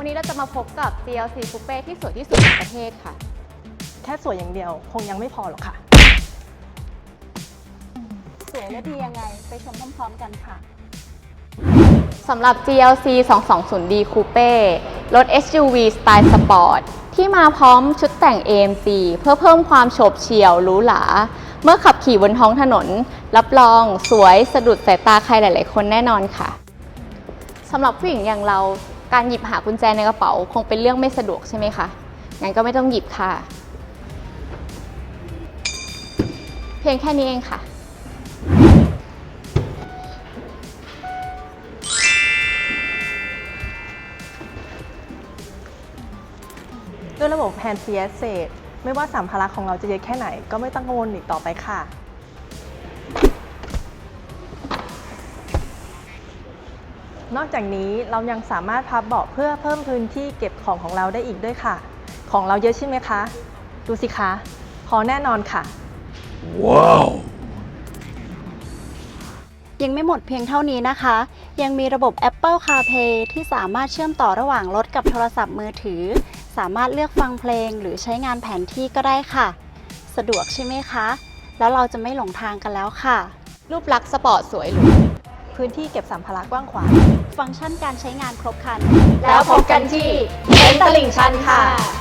วันนี้เราจะมาพบกับ GLC Coupe ที่สวยที่สุดในประเทศค่ะ แค่สวยอย่างเดียวคงยังไม่พอหรอกค่ะ สวยและดียังไง ไปชมพร้อมๆกันค่ะ สำหรับ GLC 220D Coupe รถ SUV สไตล์สปอร์ตที่มาพร้อมชุดแต่ง AMG เพื่อเพิ่มความโฉบเฉี่ยวหรูหราเมื่อขับขี่บนท้องถนน รับรองสวยสะดุดสายตาใครหลาย ๆ คนแน่นอนค่ะสำหรับผู้หญิงอย่างเรา การหยิบหากุญแจในกระเป๋าคงเป็นเรื่องไม่สะดวกใช่ไหมคะ งั้นก็ไม่ต้องหยิบค่ะ เพียงแค่นี้เองค่ะ ด้วยระบบ Hand Free Access ไม่ว่าสัมภาระของเราจะเยอะแค่ไหน ก็ไม่ต้องกังวลอีกต่อไปค่ะ นอกจากนี้เรายังสามารถพับเบาะเพื่อเพิ่มพื้นที่เก็บของของเราได้อีกด้วยค่ะ ของเราเยอะใช่ไหมคะ ดูสิคะ พอแน่นอนค่ะยังไม่หมดเพียงเท่านี้นะคะ ยังมีระบบ Apple CarPlay ที่สามารถเชื่อมต่อระหว่างรถกับโทรศัพท์มือถือ สามารถเลือกฟังเพลงหรือใช้งานแผนที่ก็ได้ค่ะ สะดวกใช่ไหมคะ แล้วเราจะไม่หลงทางกันแล้วค่ะ รูปลักษณ์สปอร์ตสวยหรู พื้นที่เก็บสัมภาระกว้างขวาง ฟังก์ชันการใช้งานครบครัน แล้วพบกันที่เต็นท์ตลิ่งชันค่ะ